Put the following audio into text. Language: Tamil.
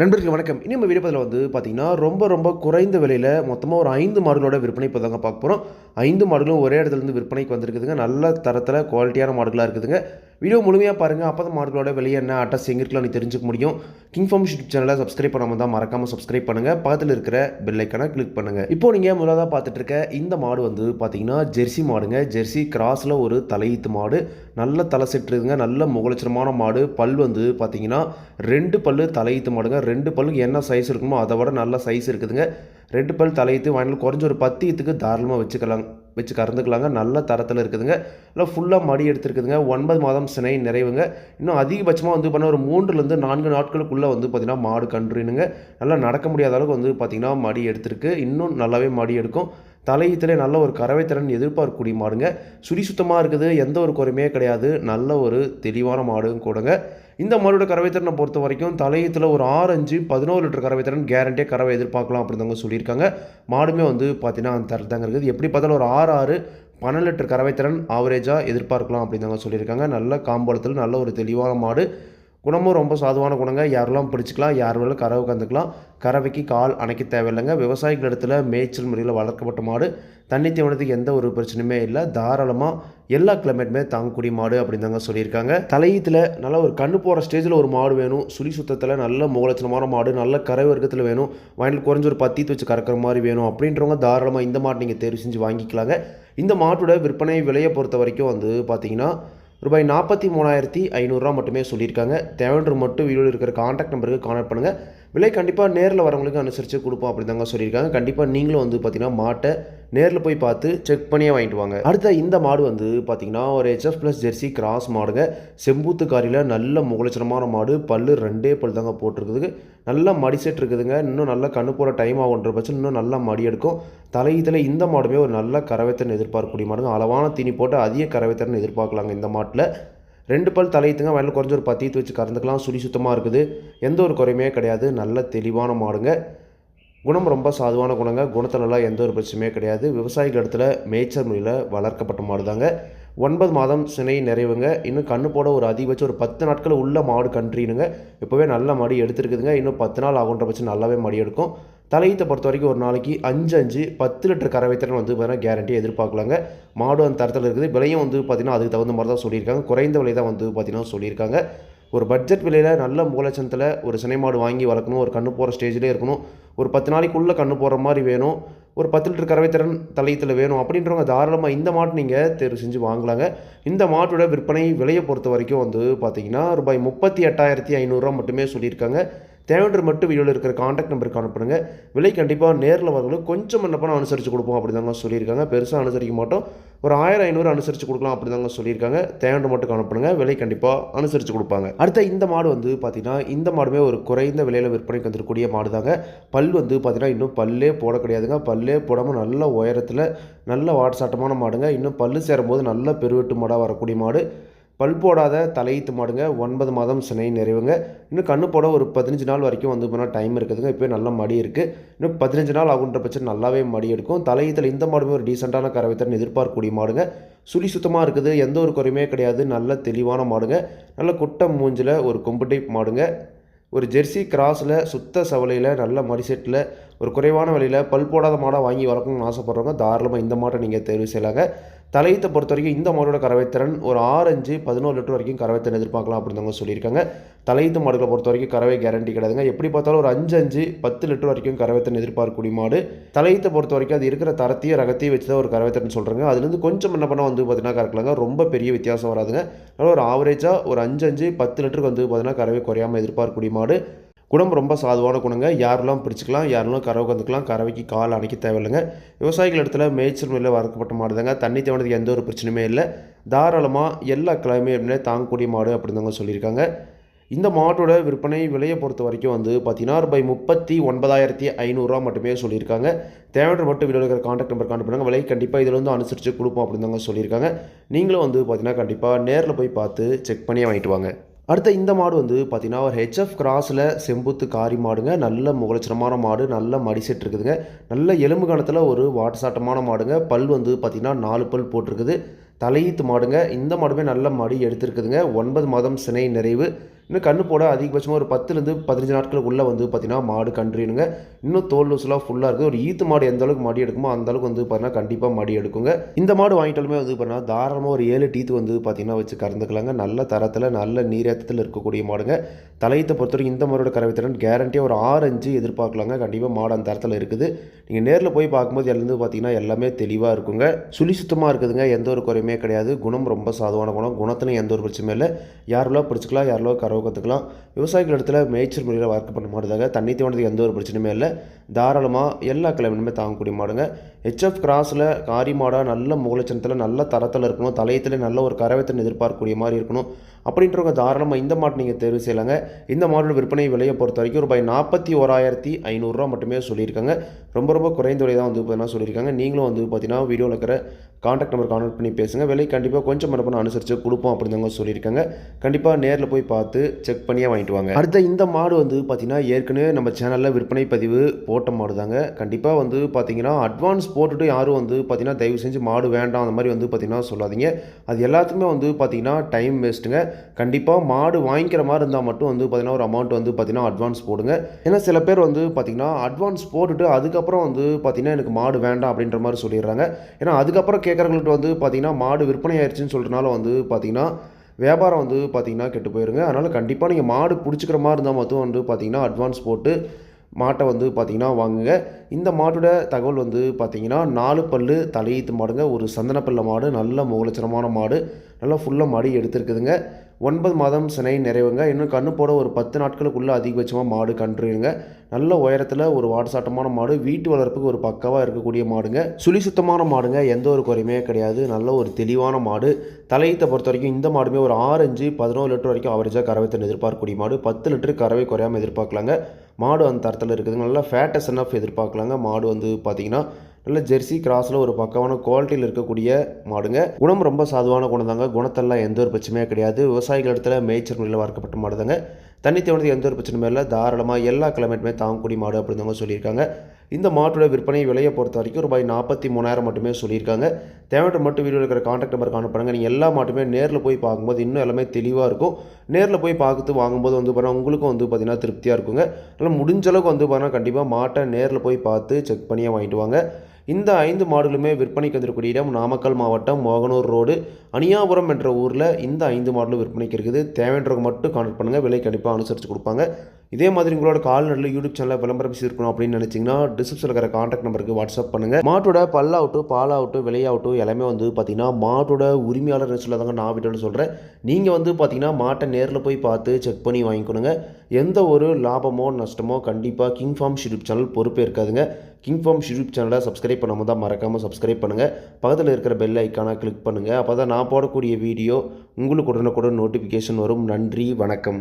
நண்பர்கள் வணக்கம். இனி நம்ம வீடியோ பதில் வந்து பார்த்தீங்கன்னா ரொம்ப ரொம்ப குறைந்த விலையில் மொத்தமாக ஒரு ஐந்து மாடுகளோட விற்பனை இப்போ தாங்க பார்க்க போகிறோம் ஐந்து மாடுகளும் ஒரே இடத்துலேருந்து விற்பனைக்கு வந்திருக்குதுங்க. நல்ல தரத்தில் குவாலிட்டியான மாடுகளாக இருக்குதுங்க. வீடியோ முழுமையாக பாருங்கள் அப்போ தான் மாடுகளோட விலை என்ன அட்ரஸ் எங்கே இருக்கலாம் நீ தெரிஞ்சுக்க முடியும். கிங் ஃபார்ம் யூடியூப் சேனலை சப்ஸ்கிரைப் பண்ணாமல் தான் மறக்காமல் சப்ஸ்கிரைப் பண்ணுங்கள் பக்கத்தில் இருக்கிற பெல் கிளிக் பண்ணுங்கள் இப்போ நீங்கள் முதலாக பார்த்துட்டு இருக்க இந்த மாடு வந்து பார்த்தீங்கன்னா ஜெர்சி மாடுங்க. ஜெர்சி கிராஸில் ஒரு தலையீத்து மாடு. நல்ல தலை செட்டுருதுங்க நல்ல முகலட்சணமான மாடு. பல் வந்து பார்த்தீங்கன்னா ரெண்டு பல்லு தலையீத்து மாடுங்க. ரெண்டு பல்லுக்கு என்ன சைஸ் இருக்குமோ அதை விட நல்ல சைஸ் இருக்குதுங்க. ரெண்டு பல் தலையீத்து வாங்கினாலும் குறைஞ்ச ஒரு பத்து ஈத்துக்கு தாராளமாக வச்சுக்கலாம். வச்சு கறந்துக்கலாங்க. நல்ல தரத்தில் இருக்குதுங்க. இல்லை ஃபுல்லாக மடி எடுத்துருக்குதுங்க. ஒன்பது மாதம் சினை நிறைவுங்க. இன்னும் அதிகபட்சமாக வந்து பண்ண ஒரு மூன்றுலேருந்து நான்கு நாட்களுக்குள்ளே வந்து பார்த்திங்கன்னா மாடு கன்றுனுங்க நல்லா நடக்க முடியாத அளவுக்கு வந்து பார்த்திங்கன்னா மடி எடுத்திருக்கு. இன்னும் நல்லாவே மடி எடுக்கும். தலையீத்திலே நல்ல ஒரு கறவை திறன் எதிர்பார்க்கக்கூடிய மாடுங்க. சுடி சுத்தமாக இருக்குது. எந்த ஒரு குறையுமே கிடையாது. நல்ல ஒரு தெளிவான மாடும் கூடங்க. இந்த மாடோட கறவை திறனை பொறுத்த வரைக்கும் தலையத்தில் ஒரு ஆறு அஞ்சு பதினோரு லிட்டர் கறவை திறன் கேரண்டியாக கறவை எதிர்பார்க்கலாம் அப்படிதாங்க சொல்லியிருக்காங்க. மாடுமே வந்து பார்த்தீங்கன்னா அந்த தரத்தாங்க இருக்குது. எப்படி பார்த்தாலும் ஒரு ஆறு ஆறு பன்னெண்டு லிட்டர் கறவை திறன் ஆவரேஜாக எதிர்பார்க்கலாம் அப்படிதாங்க சொல்லியிருக்காங்க. நல்ல காம்பளத்தில் நல்ல ஒரு தெளிவான மாடு. குணமும் ரொம்ப சாதுவான குணங்க. யாரெல்லாம் பிடிச்சிக்கலாம் யார் வேணாலும் கறவை கந்துக்கலாம் கறவைக்கு கால் அணைக்க தேவையில்லைங்க. விவசாயிகள் இடத்துல மேய்ச்சல் முறையில் வளர்க்கப்பட்ட மாடு. தண்ணி தீவனத்துக்கு எந்த ஒரு பிரச்சனையுமே இல்லை. தாராளமாக எல்லா கிளைமேட்டுமே தாங்கக்கூடிய மாடு அப்படின்னு தாங்க சொல்லியிருக்காங்க. தலையீத்தில் நல்ல ஒரு கண்ணு போகிற ஸ்டேஜில் ஒரு மாடு வேணும். சுழி சுத்தத்தில் நல்ல மூலச்சனமான மாடு நல்ல கரை வர்க்கத்தில் வேணும். வயலில் குறைஞ்ச ஒரு பத்தித்து வச்சு கறக்கிற மாதிரி வேணும். அப்படின்றவங்க தாராளமாக இந்த மாடு நீங்கள் தேர்வு செஞ்சு வாங்கிக்கலாங்க. இந்த மாட்டோட விற்பனை விலையை பொறுத்த வரைக்கும் வந்து பார்த்தீங்கன்னா ரூபாய் நாற்பத்தி மூணாயிரத்தி ஐநூறுரூவா மட்டுமே சொல்லியிருக்காங்க. தேவைன்ற மட்டும் வீடியோவில் இருக்கிற காண்டாக்ட் நம்பருக்கு கான்டாக்ட் பண்ணுங்கள் விலை கண்டிப்பாக நேரில் வரவங்களுக்கு அனுசரித்து கொடுப்போம் அப்படி தாங்க சொல்லியிருக்காங்க. கண்டிப்பாக நீங்களும் வந்து பார்த்தீங்கன்னா மாட்டை நேரில் போய் பார்த்து செக் பண்ணியே வாங்கிட்டு வாங்க. அடுத்த இந்த மாடு வந்து பார்த்தீங்கன்னா ஒரு ஹெச்எஃப் ப்ளஸ் ஜெர்சி கிராஸ் மாடுங்க. செம்பூத்து காரியில் நல்ல முகலட்சணமான மாடு. பல்லு ரெண்டே பல் தாங்க போட்டிருக்குதுங்க. நல்லா மடி செட் இருக்குதுங்க. இன்னும் நல்லா கண்ணு போகிற டைம் ஆகுன்ற பட்சம் இன்னும் நல்லா மடி எடுக்கும். தலையீத்தில் இந்த மாடுமே ஒரு நல்ல கரவைத்தன் எதிர்பார்க்கக்கூடிய மாடுங்க. அளவான தீனி போட்டு அதிக கரவைத்தன் எதிர்பார்க்கலாங்க இந்த மாட்டில். ரெண்டு பல் தலையத்துங்க வயலில் குறைஞ்ச ஒரு பத்தீத்து வச்சு கறந்துக்கலாம். சுழி சுத்தமாக இருக்குது. எந்த ஒரு குறையுமே கிடையாது. நல்ல தெளிவான மாடுங்க. குணம் ரொம்ப சாதுவான குணங்க. குணத்துலலாம் எந்த ஒரு பிரச்சனையுமே கிடையாது. விவசாயிகள் இடத்துல மேய்ச்சல் முறையில் வளர்க்கப்பட்ட மாடு தாங்க ஒன்பது மாதம் சினை நிறைவுங்க. இன்னும் கண்ணு போட ஒரு அதிகபட்சம் ஒரு பத்து நாட்கள் உள்ள மாடு கன்றினுங்க இப்போவே நல்ல மடி எடுத்துருக்குதுங்க. இன்னும் பத்து நாள் ஆகுன்ற பட்சம் நல்லாவே மடி எடுக்கும். தலையீத்தை பொறுத்த வரைக்கும் ஒரு நாளைக்கு அஞ்சு அஞ்சு பத்து லிட்டர் கறவை திறன் வந்து பார்த்தீங்கன்னா கேரண்டி எதிர்பார்க்கலாங்க. மாடு அந்த தரத்தில் இருக்குது. விலையும் வந்து பார்த்திங்கன்னா அதுக்கு தகுந்த மாதிரி தான் சொல்லியிருக்காங்க. குறைந்த விலை தான் வந்து பார்த்திங்கன்னா சொல்லியிருக்காங்க. ஒரு பட்ஜெட் விலையில் நல்ல மூலச்சந்தத்தில் ஒரு சினை மாடு வாங்கி வளர்க்கணும். ஒரு கண்ணு போகிற ஸ்டேஜ்லேயே இருக்கணும். ஒரு பத்து நாளைக்குள்ளே கண்ணு போகிற மாதிரி வேணும். ஒரு பத்து லிட்டர் கறவைத்திறன் தலையத்தில் வேணும். அப்படின்றவங்க தாராளமாக இந்த மாட்டு நீங்கள் தேர்வு செஞ்சு வாங்கலாங்க. இந்த மாட்டோட விற்பனை விலையை பொறுத்த வரைக்கும் வந்து பார்த்தீங்கன்னா ரூபாய் முப்பத்தி எட்டாயிரத்தி ஐநூறுரூவா மட்டுமே சொல்லியிருக்காங்க. தேவைன்ற மட்டும் வீடியோவில் இருக்கிற காண்டாக்ட் நம்பருக்கு அனுப்புங்க விலை கண்டிப்பாக நேரில் வரவங்களுக்கு கொஞ்சம் என்ன பண்ண அனுசரித்து கொடுப்போம் அப்படி தாங்க சொல்லியிருக்காங்க. பெருசாக அனுசரிக்க மாட்டோம். ஒரு ஆயிரம் ஐநூறு அனுசரித்து கொடுக்கலாம் அப்படி தாங்க சொல்லியிருக்காங்க. தேவைன்ற மட்டும் அனுப்புங்க விலை கண்டிப்பாக அனுசரித்து கொடுப்பாங்க. அடுத்த இந்த மாடு வந்து பார்த்திங்கன்னா இந்த மாடுமே ஒரு குறைந்த விலையில் விற்பனைக்கு வந்துருக்கூடிய மாடு தாங்க பல் வந்து பார்த்திங்கன்னா இன்னும் பல்லே போட கிடையாதுங்க. பல்லே போடாமல் நல்ல உயரத்தில் நல்ல வாட்சாட்டமான மாடுங்க. இன்னும் பல் சேரும்போது நல்ல பெருவெட்டு மாடாக வரக்கூடிய மாடு. பல் போடாத தலையீத்து மாடுங்க. ஒன்பது மாதம் சினை நிறைவுங்க. இன்னும் கண்ணு போட ஒரு பதினஞ்சு நாள் வரைக்கும் வந்து போனால் டைம் இருக்குதுங்க. இப்போ நல்ல மடி இருக்குது இன்னும் பதினஞ்சு நாள் ஆகுன்ற பட்சம் நல்லாவே மடி எடுக்கும். தலையீத்தில் இந்த மாடுமே ஒரு டீசெண்டான கறவைத்தன் எதிர்பார்க்கக்கூடிய மாடுங்க. சுழி சுத்தமாக இருக்குது. எந்த ஒரு குறையுமே கிடையாது. நல்ல தெளிவான மாடுங்க. நல்ல குட்டை மூஞ்சில் ஒரு கொம்பு டைப் மாடுங்க. ஒரு ஜெர்சி கிராஸில் சுத்த சவலையில் நல்ல மடிசெட்டில் ஒரு குறைவான விலையில் பல் போடாத மாடாக வாங்கி வளர்க்கணும்னு ஆசைப்பட்றவங்க தாராளமாக இந்த மாட்டை நீங்கள் தேர்வு செய்யலாங்க. தலையத்தை பொறுத்த வரைக்கும் இந்த மாடோட கறவைத்திறன் ஒரு ஆரஞ்சு பதினோரு லிட்டர் வரைக்கும் கறவைத்திறன் எதிர்பார்க்கலாம் அப்படின்னு சொல்லியிருக்காங்க. தலையீத்து மாடுகளை பொறுத்த வரைக்கும் கறவை கேரண்டி கிடையாதுங்க. எப்படி பார்த்தாலும் ஒரு அஞ்சு அஞ்சு பத்து லிட்டர் வரைக்கும் கறவைத்திறன் எதிர்பார்க்கக்கூடிய மாடு. தலையத்தை பொறுத்த வரைக்கும் அது இருக்கிற தரத்தையும் ரகத்தையும் வச்சு தான் ஒரு கறவைத்திறன் சொல்கிறாங்க அதுலேருந்து கொஞ்சம் என்ன பண்ணால் வந்து பார்த்தீங்கன்னா கறக்கலாங்க ரொம்ப பெரிய வித்தியாசம் வராதுங்க. அதனால் ஒரு ஆவரேஜாக ஒரு அஞ்சு அஞ்சு பத்து லிட்டருக்கு வந்து பார்த்தீங்கன்னா கறவை குறையாமல் எதிர்பார்க்கக்கூடிய மாடு. குணம் ரொம்ப சாதுவான குணங்க. யாரெல்லாம் பிடிச்சிக்கலாம் யாரெல்லாம் கறவை கந்துக்கலாம் கறவைக்கு கால் அணைக்க தேவையில்லைங்க. விவசாயிகள் இடத்துல மேய்ச்சல் முறையில் வளர்க்கப்பட்ட மாடு தாங்க தண்ணி தேவனதுக்கு எந்த ஒரு பிரச்சனையுமே இல்லை. தாராளமாக எல்லா கிளைமேட்டுமே தாங்கக்கூடிய மாடு அப்படின்னு சொல்லியிருக்காங்க. இந்த மாட்டோட விற்பனை விலையை பொறுத்த வரைக்கும் வந்து பார்த்தீங்கன்னா ரூபாய் முப்பத்தி ஒன்பதாயிரத்தி ஐநூறுரூவா மட்டுமே சொல்லியிருக்காங்க. தேவையான மட்டும் வீடியோ இருக்கிற காண்டாக்ட் நம்பர் கான்டாக்ட் பண்ணுங்கள் விலை கண்டிப்பாக இதில் வந்து அனுசரித்து கொடுப்போம் அப்படின்னு தாங்க சொல்லியிருக்காங்க. நீங்களும் வந்து பார்த்தீங்கன்னா கண்டிப்பாக நேரில் போய் பார்த்து செக் பண்ணி வாங்கிட்டு வாங்க. அடுத்த இந்த மாடு வந்து பார்த்தீங்கன்னா ஒரு ஹெச்எஃப் கிராஸில் செம்புத்து காரி மாடுங்க. நல்ல முகலட்சணமான மாடு நல்ல மடிசெட் இருக்குதுங்க. நல்ல எலும்பு கணத்தில் ஒரு வாட்டசாட்டமான மாடுங்க. பல் வந்து பார்த்திங்கன்னா நாலு பல் போட்டிருக்குது. தலையீத்து மாடுங்க. இந்த மாடுமே நல்ல மாடி எடுத்திருக்குதுங்க. ஒன்பது மாதம் சினை நிறைவு. இன்னும் கண்ணு போட அதிகபட்சமாக ஒரு பத்துலேருந்து பதினஞ்சு நாட்களுக்குள்ளே வந்து பார்த்தீங்கன்னா மாடு கன்றுனுங்க. இன்னும் தோல் லூஸ்லாம் ஃபுல்லாக இருக்குது. ஒரு ஈத்து மாடு எந்த அளவுக்கு மடி எடுக்குமோ அந்த அளவுக்கு வந்து பார்த்தீங்கன்னா கண்டிப்பாக மடி எடுக்குங்க. இந்த மாடு வாங்கிட்டாலுமே வந்து பார்த்தீங்கன்னா தாராளமாக ஒரு ஏழு டீத்து வந்து பார்த்தீங்கன்னா வச்சு கறந்துக்கலாங்க. நல்ல தரத்தில் நல்ல நீரேற்றத்தில் இருக்கக்கூடிய மாடுங்க. தலையத்தை பொறுத்தவரைக்கும் இந்த மாடோட கறவைத்திறன் கேரண்டியாக ஒரு ஆறு அஞ்சு எதிர்பார்க்கலாங்க. கண்டிப்பாக மாடு அந்த தரத்தில் இருக்குது. நீங்கள் நேரில் போய் பார்க்கும்போது எல்லாம் பார்த்தீங்கன்னா எல்லாமே தெளிவாக இருக்குங்க. சுழி சுத்தமாக இருக்குதுங்க. எந்த ஒரு குறையுமே கிடையாது. குணம் ரொம்ப சாதுவான குணம். குணத்துலையும் எந்த ஒரு பிரச்சனையும் இல்லை. யாரெல்லாம் பிடிச்சிக்கலாம் யாரெல்லாம் கறவை கற்றுக்கலாம் விவசாயிகள் இடத்துல மேய்ச்சல் முறையில் வளர்க்க பண்ண மாட்டதாக தண்ணி தோண்டதுக்கு எந்த ஒரு பிரச்சனையுமே இல்லை. தாராளமாக எல்லா கிழமையுமே தாங்கக்கூடிய மாடுங்க. ஹெச்எஃப் கிராஸில் காரி மாடாக நல்ல மூலச்சனத்தில் நல்ல தரத்தில் இருக்கணும். தலையத்தில் நல்ல ஒரு கரவைத்தன் எதிர்பார்க்கக்கூடிய மாதிரி இருக்கணும். அப்படின்றவங்க தாராளமாக இந்த மாட்டு நீங்கள் தேர்வு செய்யலாங்க. இந்த மாடோட விற்பனை விலையை பொறுத்த வரைக்கும் ரூபாய் நாற்பத்தி ஓராயிரத்தி ஐநூறுரூவா மட்டுமே சொல்லியிருக்காங்க. ரொம்ப ரொம்ப குறைந்த விலை தான் வந்து பார்த்தீங்கன்னா சொல்லியிருக்காங்க. நீங்களும் வந்து பார்த்தீங்கன்னா வீடியோவில் இருக்கிற காண்டாக்ட் நம்பர் கான்டாக்ட் பண்ணி பேசுங்கள் விலை கண்டிப்பாக கொஞ்சம் மரப்பணம் அனுசரித்து கொடுப்போம் அப்படிங்க சொல்லியிருக்காங்க. கண்டிப்பாக நேரில் போய் பார்த்து செக் பண்ணியே வாங்கிட்டு வாங்க. அடுத்த இந்த மாடு வந்து பார்த்தீங்கன்னா ஏற்கனவே நம்ம சேனலில் விற்பனை பதிவு போட்ட மாடு தாங்க கண்டிப்பாக வந்து பார்த்தீங்கன்னா அட்வான்ஸ் போட்டுட்டு யாரும் வந்து பார்த்தீங்கன்னா தயவு செஞ்சு மாடு வேண்டாம் அந்த மாதிரி வந்து பார்த்தீங்கன்னா சொல்லாதீங்க. அது எல்லாத்துக்குமே வந்து பார்த்தீங்கன்னா டைம் வேஸ்ட்டுங்க கண்டிப்பாக மாடு வாங்கிக்கிற மாதிரி இருந்தால் மட்டும் வந்து பார்த்திங்கன்னா ஒரு அமௌண்ட் வந்து பார்த்திங்கன்னா அட்வான்ஸ் போடுங்க ஏன்னா சில பேர் வந்து பார்த்திங்கன்னா அட்வான்ஸ் போட்டுட்டு அதுக்கப்புறம் வந்து பார்த்திங்கன்னா எனக்கு மாடு வேண்டாம் அப்படின்ற மாதிரி சொல்லிடுறாங்க ஏன்னா அதுக்கப்புறம் கேட்குறவங்கள்ட்ட வந்து பார்த்திங்கன்னா மாடு விற்பனை ஆயிடுச்சுன்னு சொல்கிறனால வந்து பார்த்திங்கன்னா வியாபாரம் வந்து பார்த்திங்கன்னா கெட்டு போயிருங்க அதனால் கண்டிப்பாக நீங்கள் மாடு பிடிச்சிக்கிற மாதிரி இருந்தால் மட்டும் வந்து பார்த்தீங்கன்னா அட்வான்ஸ் போட்டு மாட்டை வந்து பார்த்திங்கன்னா வாங்குங்க இந்த மாட்டோட தகவல் வந்து பார்த்திங்கன்னா நாலு பல்லு தலையீத்து மாடுங்க ஒரு சந்தனப்பல்ல மாடு நல்ல முகலட்சணமான மாடு நல்லா ஃபுல்லாக மாடு எடுத்துருக்குதுங்க. ஒன்பது மாதம் சினை நிறைவுங்க. இன்னும் கண்ணு போட ஒரு பத்து நாட்களுக்குள்ளே அதிகபட்சமாக மாடு கன்றுங்க. நல்ல உயரத்தில் ஒரு வாடசாட்டமான மாடு. வீட்டு வளர்ப்புக்கு ஒரு பக்கவாக இருக்கக்கூடிய மாடுங்க. சுழி சுத்தமான மாடுங்க. எந்த ஒரு குறையுமே கிடையாது. நல்ல ஒரு தெளிவான மாடு. தலையத்தை பொறுத்த வரைக்கும் இந்த மாடுமே ஒரு ஆரஞ்சு பதினோரு லிட்டர் வரைக்கும் அவரேஜாக கறவைத்தன் எதிர்பார்க்கக்கூடிய மாடு. பத்து லிட்டர் கறவை குறையாமல் எதிர்பார்க்கலாங்க. மாடு அந்த தரத்தில் இருக்குதுங்க நல்லா ஃபேட்டஸ் என்எஃப் எதிர்பார்க்கலாங்க. மாடு வந்து பார்த்திங்கன்னா நல்ல ஜெர்சி கிராஸில் ஒரு பக்கமான குவாலிட்டியில் இருக்கக்கூடிய மாடுங்க. குணம் ரொம்ப சாதுவான குணம் தாங்க. குணத்தெல்லாம் எந்த ஒரு பிரச்சனையும் கிடையாது. விவசாயிகள் இடத்துல மேய்ச்சல் முறையில் வளர்க்கப்பட்ட மாடு தாங்க தண்ணி தேவனது எந்த ஒரு பிரச்சனையும் இல்லை. தாராளமாக எல்லா கிளைமேட்டுமே தாங்கக்கூடிய மாடு அப்படின்றவங்க சொல்லியிருக்காங்க. இந்த மாட்டோட விற்பனை விலையை பொறுத்த வரைக்கும் ரூபாய் நாற்பத்தி மூணாயிரம் மட்டுமே சொல்லியிருக்காங்க. தேவையான மட்டும் வீடியோ இருக்கிற காண்டாக்ட் நம்பர் காணப்படுங்க நீங்கள் எல்லா மாட்டுமே நேரில் போய் பார்க்கும்போது இன்னும் எல்லாமே தெளிவாக இருக்கும். நேரில் போய் பார்த்து வாங்கும்போது வந்து பார்த்தீங்கன்னா உங்களுக்கும் வந்து பார்த்தீங்கன்னா திருப்தியாக இருக்குங்க. அதனால் முடிஞ்ச அளவுக்கு வந்து பாருங்கள் கண்டிப்பாக மாட்டை நேரில் போய் பார்த்து செக் பண்ணியே வாங்கிட்டு வாங்க. இந்த ஐந்து மாடுகளுமே விற்பனைக்கு வந்திருக்கக்கூடிய இடம் நாமக்கல் மாவட்டம் மோகனூர் ரோடு. அணியாபுரம் என்ற ஊரில் இந்த ஐந்து மாடலும் விற்பனைக்கு இருக்குது. தேவைன்றவங்க மட்டும் கான்டாக்ட் பண்ணுங்கள் விலை கண்டிப்பாக அனுசரித்து கொடுப்பாங்க. இதே மாதிரி உங்களோட கால்நடையில் யூடியூப் சேனலில் விளம்பரம் இருக்கணும் அப்படின்னு நினச்சிங்கன்னா டிஸ்கிரிப்ஷனில் இருக்கிற காண்டாக்ட் நம்பருக்கு வாட்ஸ்அப் பண்ணுங்கள் மாட்டோட பல்லாகட்டும் பாலாகட்டும் விலையாகட்டும் எல்லாமே வந்து பார்த்தீங்கன்னா மாட்டோட உரிமையாளர் சொல்லாதாங்க நான் வீட்டில் சொல்கிறேன் நீங்கள் வந்து பார்த்தீங்கன்னா மாட்டை நேரில் போய் பார்த்து செக் பண்ணி வாங்கிக்கணுங்க. எந்த ஒரு லாபமோ நஷ்டமோ கண்டிப்பாக கிங் ஃபார்ம் யூடியூப் சேனல் பொறுப்பே இருக்காதுங்க. கிங் ஃபார்ம் யூடியூப் சேனலை சப்ஸ்கிரைப் பண்ணாமல் தான் மறக்காமல் சப்ஸ்கிரைப் பண்ணுங்கள் பக்கத்தில் இருக்கிற பெல் ஐக்கானை கிளிக் பண்ணுங்கள் அப்போ தான் நான் போடக்கூடிய வீடியோ உங்களுக்கு உடனுக்குடன் நோட்டிஃபிகேஷன் வரும். நன்றி வணக்கம்.